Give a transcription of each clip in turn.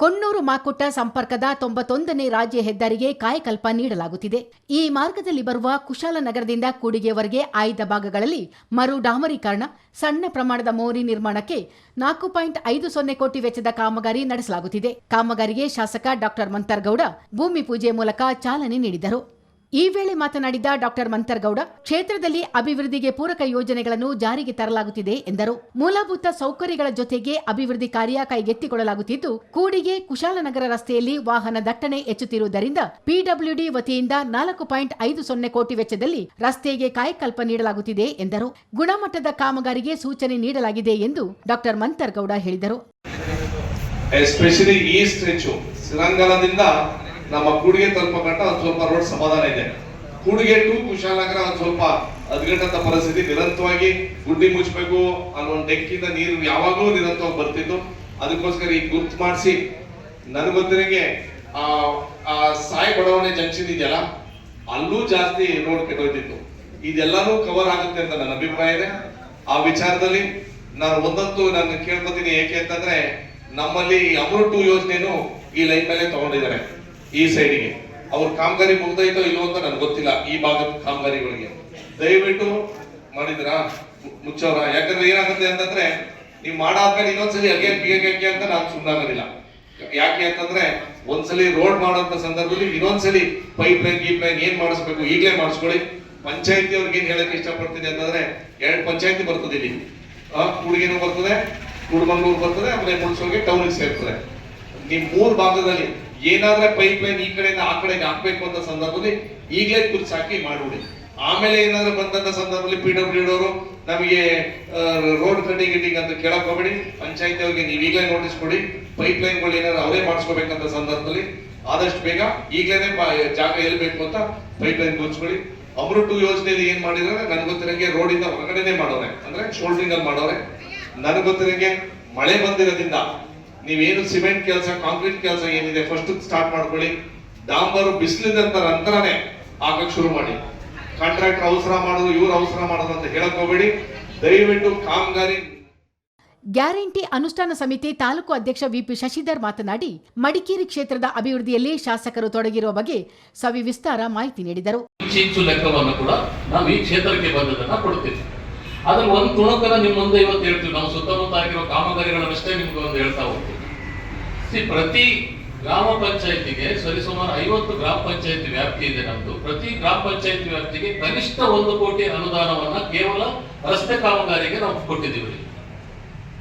ಕೊಣ್ಣೂರು ಮಾಕುಟ್ಟ ಸಂಪರ್ಕದ ತೊಂಬತ್ತೊಂದನೇ ರಾಜ್ಯ ಹೆದ್ದಾರಿಗೆ ಕಾಯಕಲ್ಪ ನೀಡಲಾಗುತ್ತಿದೆ. ಈ ಮಾರ್ಗದಲ್ಲಿ ಬರುವ ಕುಶಾಲನಗರದಿಂದ ಕೂಡಿಗೆವರೆಗೆ ಆಯ್ದ ಭಾಗಗಳಲ್ಲಿ ಮರು ಡಾಮರೀಕರಣ, ಸಣ್ಣ ಪ್ರಮಾಣದ ಮೋರಿ ನಿರ್ಮಾಣಕ್ಕೆ ನಾಲ್ಕು ಪಾಯಿಂಟ್ ಐದು ಸೊನ್ನೆ ಕೋಟಿ ವೆಚ್ಚದ ಕಾಮಗಾರಿ ನಡೆಸಲಾಗುತ್ತಿದೆ. ಕಾಮಗಾರಿಗೆ ಶಾಸಕ ಡಾಕ್ಟರ್ ಮಂತರ್ಗೌಡ ಭೂಮಿ ಪೂಜೆ ಮೂಲಕ ಚಾಲನೆ ನೀಡಿದರು. ಈ ವೇಳೆ ಮಾತನಾಡಿದ ಡಾಕ್ಟರ್ ಮಂತರ್ಗೌಡ, ಕ್ಷೇತ್ರದಲ್ಲಿ ಅಭಿವೃದ್ಧಿಗೆ ಪೂರಕ ಯೋಜನೆಗಳನ್ನು ಜಾರಿಗೆ ತರಲಾಗುತ್ತಿದೆ ಎಂದರು. ಮೂಲಭೂತ ಸೌಕರ್ಯಗಳ ಜೊತೆಗೆ ಅಭಿವೃದ್ಧಿ ಕಾರ್ಯ ಕೈಗೆತ್ತಿಕೊಳ್ಳಲಾಗುತ್ತಿದ್ದು, ಕೂಡಿಗೆ ಕುಶಾಲನಗರ ರಸ್ತೆಯಲ್ಲಿ ವಾಹನ ದಟ್ಟಣೆ ಹೆಚ್ಚುತ್ತಿರುವುದರಿಂದ ಪಿಡಬ್ಲ್ಯೂಡಿ ವತಿಯಿಂದ ನಾಲ್ಕು ಪಾಯಿಂಟ್ ಐದು ಸೊನ್ನೆ ಕೋಟಿ ವೆಚ್ಚದಲ್ಲಿ ರಸ್ತೆಗೆ ಕಾಯಕಲ್ಪ ನೀಡಲಾಗುತ್ತಿದೆ ಎಂದರು. ಗುಣಮಟ್ಟದ ಕಾಮಗಾರಿಗೆ ಸೂಚನೆ ನೀಡಲಾಗಿದೆ ಎಂದು ಡಾಕ್ಟರ್ ಮಂತರ್ಗೌಡ ಹೇಳಿದರು. ನಮ್ಮ ಕೂಡಿಗೆ ತಲುಪಕಂಟ ಒಂದು ಸ್ವಲ್ಪ ರೋಡ್ ಸಮಾಧಾನ ಇದೆ. ಕೂಡಿಗೆ ಟು ಕುಶಾಲನಗರ ಒಂದು ಸ್ವಲ್ಪ ಅದ್ಗಟ್ಟಂತ ಪರಿಸ್ಥಿತಿ ನಿರಂತರವಾಗಿ ಗುಡ್ಡಿ ಮುಚ್ಚಬೇಕು ಒಂದು ಡೆಕ್ಕಿಂದ ನೀರು ಯಾವಾಗಲೂ ನಿರಂತರವಾಗಿ ಬರ್ತಿತ್ತು. ಅದಕ್ಕೋಸ್ಕರ ಈ ಗುರ್ತು ಮಾಡಿಸಿ. ನನಗೆ ಗೊತ್ತಿರಂಗೆ ಆ ಆ ಸಾಯಿ ಬಡಾವಣೆ ಜಂಕ್ಷನ್ ಇದೆಯಲ್ಲ, ಅಲ್ಲೂ ಜಾಸ್ತಿ ರೋಡ್ ಕೆಟ್ಟೋಯ್ತಿತ್ತು ಇದೆಲ್ಲಾನು ಕವರ್ ಆಗುತ್ತೆ ಅಂತ ನನ್ನ ಅಭಿಪ್ರಾಯ ಇದೆ. ಆ ವಿಚಾರದಲ್ಲಿ ನಾನು ಒಂದಂತೂ ನಾನು ಕೇಳ್ಕೊತೀನಿ ಏಕೆ ಅಂತಂದ್ರೆ ನಮ್ಮಲ್ಲಿ ಅಮೃತ್ ಟೂ ಯೋಜನೆನು ಈ ಲೈನ್ ಮೇಲೆ ತಗೊಂಡಿದ್ದಾರೆ. ಈ ಸೈಡಿಗೆ ಅವ್ರ ಕಾಮಗಾರಿ ಮುಗ್ದೈತೋ ಇಲ್ಲೋ ಅಂತ ನನ್ಗೆ ಗೊತ್ತಿಲ್ಲ ಈ ಭಾಗದ ಕಾಮಗಾರಿಗಳಿಗೆ. ದಯವಿಟ್ಟು ಮಾಡಿದ್ರಾ? ಮುಚ್ಚೋರ? ಯಾಕಂದ್ರೆ ಏನಾಗುತ್ತೆ ಅಂತಂದ್ರೆ, ನೀವು ಮಾಡಾದ್ಮೇಲೆ ಇನ್ನೊಂದ್ಸಲಿ ಅಗೆ ಬಿಗೆ ಅಂತ ನಾನು ಸುಮ್ಮನಾಗೋದಿಲ್ಲ ಯಾಕೆ ಅಂತಂದ್ರೆ, ಒಂದ್ಸಲಿ ರೋಡ್ ಮಾಡೋಂತ ಸಂದರ್ಭದಲ್ಲಿ ಇನ್ನೊಂದ್ಸಲಿ ಪೈಪ್ ಲೈನ್ ಗೀಪ್ ಲೈನ್ ಏನ್ ಮಾಡಿಸ್ಬೇಕು ಈಗಲೇ ಮಾಡಿಸ್ಕೊಳ್ಳಿ. ಪಂಚಾಯತಿ ಅವ್ರಿಗೆ ಏನ್ ಹೇಳಕ್ ಇಷ್ಟಪಡ್ತೀನಿ ಅಂತಂದ್ರೆ, ಎರಡು ಪಂಚಾಯತಿ ಬರ್ತದೆ ಇಲ್ಲಿ. ಕೂಡ್ಗೆನೂ ಬರ್ತದೆ, ಕುಡುಮಂಗ್ಳೂರ್ ಬರ್ತದೆ, ಆಮೇಲೆ ಮುಳ್ಸೋಗೆ ಟೌನಿಗೆ ಸೇರ್ತದೆ. ನಿಮ್ ಮೂರು ಭಾಗದಲ್ಲಿ ಏನಾದ್ರೆ ಪೈಪ್ ಲೈನ್ ಈ ಕಡೆಯಿಂದ ಆ ಕಡೆಗೆ ಹಾಕ್ಬೇಕು ಅಂತ ಸಂದರ್ಭದಲ್ಲಿ ಈಗಲೇ ಕುರ್ಚಿ ಹಾಕಿ ಮಾಡಿಬಿಡಿ. ಆಮೇಲೆ ಏನಾದ್ರೂ ಬಂದಂತ ಸಂದರ್ಭದಲ್ಲಿ ಪಿ ಡಬ್ಲ್ಯೂ ಅವರು ನಮಗೆ ರೋಡ್ ಕಟಿಂಗ್ ಗಿಟಿಂಗ್ ಅಂತ ಕೇಳಕ್ ಹೋಗ್ಬೇಡಿ. ಪಂಚಾಯತ್ ಅವ್ರಿಗೆ ನೀವು ಈಗಲೇ ನೋಟಿಸ್ ಕೊಡಿ. ಪೈಪ್ ಲೈನ್ಗಳು ಏನಾದ್ರು ಅವರೇ ಮಾಡಿಸ್ಕೋಬೇಕಂತ ಸಂದರ್ಭದಲ್ಲಿ ಆದಷ್ಟು ಬೇಗ ಈಗಲೇ ಜಾಗ ಎಲ್ಲಿ ಬೇಕು ಅಂತ ಪೈಪ್ ಲೈನ್ ಮುಚ್ಕೊಳ್ಳಿ. ಅಮೃತ್ ಯೋಜನೆಯಲ್ಲಿ ಏನ್ ಮಾಡಿದ್ರೆ ನನ್ಗೆ ಗೊತ್ತಿರಂಗೆ ರೋಡ್ ಇಂದ ಹೊರಗಡೆನೆ ಮಾಡೋರೆ. ಅಂದ್ರೆ ಶೋಲ್ಡ್ರಿಂಗ್ ಅಲ್ಲಿ ಮಾಡೋರೆ. ನನಗೆ ಗೊತ್ತಿರಂಗೆ ಮಳೆ ಬಂದಿರೋದ್ರಿಂದ ನೀವೇನು ಸಿಮೆಂಟ್ ಕೆಲಸ ಕಾಂಕ್ರೀಟ್ ಕೆಲಸ ಏನಿದೆ ಫಸ್ಟ್ ಸ್ಟಾರ್ಟ್ ಮಾಡ್ಕೊಳ್ಳಿ. ಡಾಂಬರು ಬಿಸಿಲಿದ ನಂತರನೇ ಹಾಕಕ್ ಶುರು ಮಾಡಿ. ಕಾಂಟ್ರಾಕ್ಟರ್ ಅವಸರ ಮಾಡೋದು ಇವ್ರು ಅವಸರ ಮಾಡೋದು ಅಂತ ಹೇಳಕ್ ಹೋಗ್ಬೇಡಿ. ದಯವಿಟ್ಟು ಕಾಮಗಾರಿ ಗ್ಯಾರಂಟಿ ಅನುಷ್ಠಾನ ಸಮಿತಿ ತಾಲೂಕು ಅಧ್ಯಕ್ಷ ವಿಪಿ ಶಶಿಧರ್ ಮಾತನಾಡಿ ಮಡಿಕೇರಿ ಕ್ಷೇತ್ರದ ಅಭಿವೃದ್ಧಿಯಲ್ಲಿ ಶಾಸಕರು ತೊಡಗಿರುವ ಬಗ್ಗೆ ಸವಿವಿಸ್ತಾರ ಮಾಹಿತಿ ನೀಡಿದರು. ಲೆಕ್ಕವನ್ನು ಕೂಡ ನಾವು ಈ ಕ್ಷೇತ್ರಕ್ಕೆ ಬಂದದನ್ನ ಕೊಡ್ತೀವಿ ಅದ್ರಲ್ಲಿ ಒಂದು ತುಣುಕನ ನಿಮ್ಮ ಮುಂದೆ ಇವತ್ತು ಹೇಳ್ತೀವಿ ನಾವು ಸುತ್ತಮುತ್ತ ಆಗಿರೋ ಕಾಮಗಾರಿಗಳನ್ನಷ್ಟೇ ನಿಮ್ಗೆ ಒಂದು ಹೇಳ್ತಾ ಹೋಗ್ತೀವಿ. ಪ್ರತಿ ಗ್ರಾಮ ಪಂಚಾಯತಿಗೆ ಸರಿಸುಮಾರು ಐವತ್ತು ಗ್ರಾಮ ಪಂಚಾಯತಿ ವ್ಯಾಪ್ತಿ ಇದೆ ನಮ್ದು. ಪ್ರತಿ ಗ್ರಾಮ ಪಂಚಾಯತಿ ವ್ಯಾಪ್ತಿಗೆ ಕನಿಷ್ಠ ಒಂದು ಕೋಟಿ ಅನುದಾನವನ್ನ ಕೇವಲ ರಸ್ತೆ ಕಾಮಗಾರಿಗೆ ನಾವು ಕೊಟ್ಟಿದ್ದೀವಿ.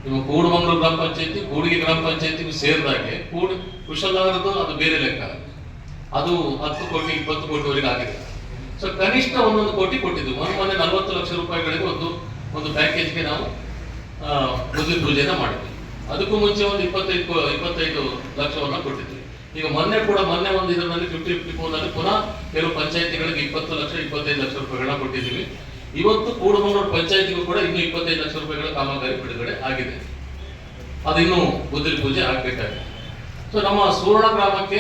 ನಿಮ್ಮ ಕೂಡುಮಂಗ್ಳೂರು ಗ್ರಾಮ ಪಂಚಾಯತಿ ಕೂಡಿಗೆ ಗ್ರಾಮ ಪಂಚಾಯತಿಗೂ ಸೇರಿದಾಗೆ ಕೂಡ್ ಕುಶಲನಗರದ್ದು ಅದು ಬೇರೆ ಲೆಕ್ಕ. ಅದು ಹತ್ತು ಕೋಟಿ ಇಪ್ಪತ್ತು ಕೋಟಿವರೆಗೆ ಆಗಿದೆ. ಸೊ ಕನಿಷ್ಠ ಒಂದೊಂದು ಕೋಟಿ ಕೊಟ್ಟಿದ್ದು. ಒಂದು ಮೊನ್ನೆ ನಲವತ್ತು ಲಕ್ಷ ರೂಪಾಯಿಗಳಿಗೆ ಒಂದು ಒಂದು ಪ್ಯಾಕೇಜ್ಗೆ ನಾವು ಆ, ಪೂಜೆಯನ್ನು ಮಾಡಿದ್ವಿ. ಅದಕ್ಕೂ ಮುಂಚೆ ಒಂದು ಇಪ್ಪತ್ತೈದು ಇಪ್ಪತ್ತೈದು ಲಕ್ಷವನ್ನ ಕೊಟ್ಟಿದ್ವಿ ಈಗ ಮೊನ್ನೆ ಕೂಡ ಮೊನ್ನೆ ಒಂದು ಇದರಲ್ಲಿ ಫಿಫ್ಟಿ ಫಿಫ್ಟಿ ಫೋರ್ನಲ್ಲಿ ಪುನಃ ಕೆಲವು ಪಂಚಾಯತಿಗಳಿಗೆ ಇಪ್ಪತ್ತು ಲಕ್ಷ, ಇಪ್ಪತ್ತೈದು ಲಕ್ಷ ರೂಪಾಯಿಗಳನ್ನ ಕೊಟ್ಟಿದ್ದೀವಿ. ಇವತ್ತು ಕೂಡುಮಂಗ್ಳೂರು ಪಂಚಾಯತಿಗೂ ಕೂಡ ಇನ್ನೂ ಇಪ್ಪತ್ತೈದು ಲಕ್ಷ ರೂಪಾಯಿಗಳ ಕಾಮಗಾರಿ ಬಿಡುಗಡೆ ಆಗಿದೆ. ಅದಿನ್ನೂ ಬುದ್ಧಿ ಪೂಜೆ ಆಗ್ಬೇಕಾಗಿದೆ. ಸೊ ನಮ್ಮ ಸುವರ್ಣ ಗ್ರಾಮಕ್ಕೆ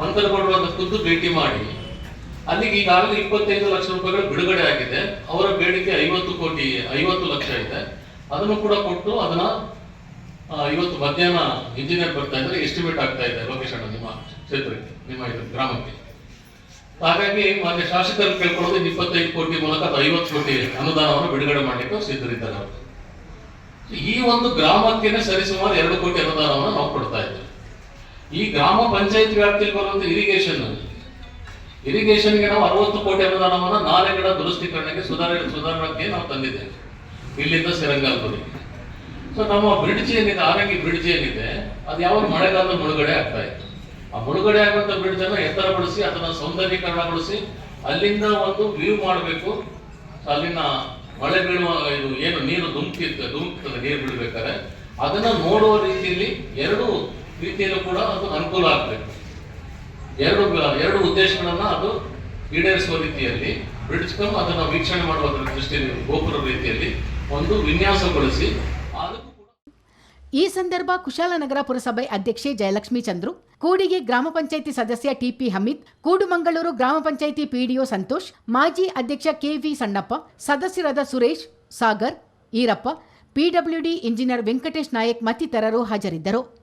ಮಂತ್ರಗೌಡರು ಅಂತ ಖುದ್ದು ಭೇಟಿ ಮಾಡಿ, ಅಲ್ಲಿಗೆ ಈಗಾಗಲೇ ಇಪ್ಪತ್ತೈದು ಲಕ್ಷ ರೂಪಾಯಿಗಳು ಬಿಡುಗಡೆ ಆಗಿದೆ. ಅವರ ಬೇಡಿಕೆ ಐವತ್ತು ಕೋಟಿ, ಐವತ್ತು ಲಕ್ಷ ಇದೆ. ಅದನ್ನು ಕೂಡ ಕೊಟ್ಟು ಅದನ್ನ ಇವತ್ತು ಮಧ್ಯಾಹ್ನ ಇಂಜಿನಿಯರ್ ಬರ್ತಾ ಇದ್ದಾರೆ ಎಸ್ಟಿಮೇಟ್ ಆಗ್ತಾ ಇದೆ ಲೊಕೇಶನ್ ನಿಮ್ಮ ಕ್ಷೇತ್ರಕ್ಕೆ, ನಿಮ್ಮ ಗ್ರಾಮಕ್ಕೆ. ಹಾಗಾಗಿ ಮಾನ್ಯ ಶಾಸಕರು ಕೇಳ್ಕೊಳ್ಳೋದು ಇಪ್ಪತ್ತೈದು ಕೋಟಿ ಮೂಲಕ ಐವತ್ತು ಕೋಟಿ ಅನುದಾನವನ್ನು ಬಿಡುಗಡೆ ಮಾಡಲಿಕ್ಕೆ ಸಿದ್ಧರಿದ್ದಾರೆ ಅವರು ಈ ಒಂದು ಗ್ರಾಮಕ್ಕೆ ಸರಿಸುಮಾರು ಎರಡು ಕೋಟಿ ಅನುದಾನವನ್ನು ನಾವು ಕೊಡ್ತಾ ಇದ್ದೇವೆ. ಈ ಗ್ರಾಮ ಪಂಚಾಯತ್ ವ್ಯಾಪ್ತಿಯಲ್ಲಿ ಬರುವಂತ ಇರಿಗೇಷನ್ ಇರಿಗೇಷನ್ಗೆ ನಾವು ಅರವತ್ತು ಕೋಟಿ ಅನುದಾನವನ್ನು ನಾಲೆಗಳ ದುರಸ್ತೀಕರಣಕ್ಕೆ ಸುಧಾರಣೆ ಸುಧಾರಣಕ್ಕೆ ನಾವು ತಂದಿದ್ದೇವೆ. ಇಲ್ಲಿಂದ ಸಿರಂಗಾಲ್ವರೆಗೆ ಸೊ ನಮ್ಮ ಬ್ರಿಡ್ಜ್ ಏನಿದೆ ಆರಂಗಿ ಬ್ರಿಡ್ಜ್ ಏನಿದೆ, ಅದು ಯಾವಾಗ ಮಳೆಗಾಲದ ಮುಳುಗಡೆ ಆಗ್ತಾ ಇತ್ತು. ಆ ಮುಳುಗಡೆ ಆಗುವಂತ ಬ್ರಿಡ್ಜ್ ಅನ್ನು ಎತ್ತರಗೊಳಿಸಿ, ಅದನ್ನ ಸೌಂದರ್ಯೀಕರಣಗೊಳಿಸಿ, ಅಲ್ಲಿಂದ ಒಂದು ವ್ಯೂ ಮಾಡಬೇಕು. ಅಲ್ಲಿನ ಮಳೆ ಬೀಳುವ ಇದು ಏನು ನೀರು ಧುಮುಕಿತ್ತು ಧುಮುಕ್ತದೆ ನೀರು ಬೀಳ್ಬೇಕಾದ್ರೆ ಅದನ್ನ ನೋಡುವ ರೀತಿಯಲ್ಲಿ ಎರಡು ರೀತಿಯಲ್ಲೂ ಕೂಡ ಅದು ಅನುಕೂಲ ಆಗಬೇಕು. ಎರಡು ಎರಡು ಉದ್ದೇಶಗಳನ್ನ ಅದು ಈಡೇರಿಸುವ ರೀತಿಯಲ್ಲಿ ಬ್ರಿಡ್ಜ್ ಅದನ್ನ ವೀಕ್ಷಣೆ ಮಾಡುವ ದೃಷ್ಟಿಯಲ್ಲಿ ಗೋಪುರ ರೀತಿಯಲ್ಲಿ ಒಂದು ವಿನ್ಯಾಸಗೊಳಿಸಿ ಈ ಸಂದರ್ಭ ಕುಶಾಲನಗರ ಪುರಸಭೆ ಅಧ್ಯಕ್ಷೆ ಜಯಲಕ್ಷ್ಮಿ ಚಂದ್ರು, ಕೂಡಿಗೆ ಗ್ರಾಮ ಪಂಚಾಯಿತಿ ಸದಸ್ಯ ಟಿಪಿ ಹಮೀದ್, ಕೂಡುಮಂಗಳೂರು ಗ್ರಾಮ ಪಂಚಾಯಿತಿ ಪಿಡಿಒ ಸಂತೋಷ್, ಮಾಜಿ ಅಧ್ಯಕ್ಷ ಕೆವಿ ಸಣ್ಣಪ್ಪ, ಸದಸ್ಯರಾದ ಸುರೇಶ್, ಸಾಗರ್, ಈರಪ್ಪ ಪಿಡಬ್ಲ್ಯೂಡಿ ಇಂಜಿನಿಯರ್ ವೆಂಕಟೇಶ್ ನಾಯಕ್ ಮತ್ತಿತರರು ಹಾಜರಿದ್ದರು.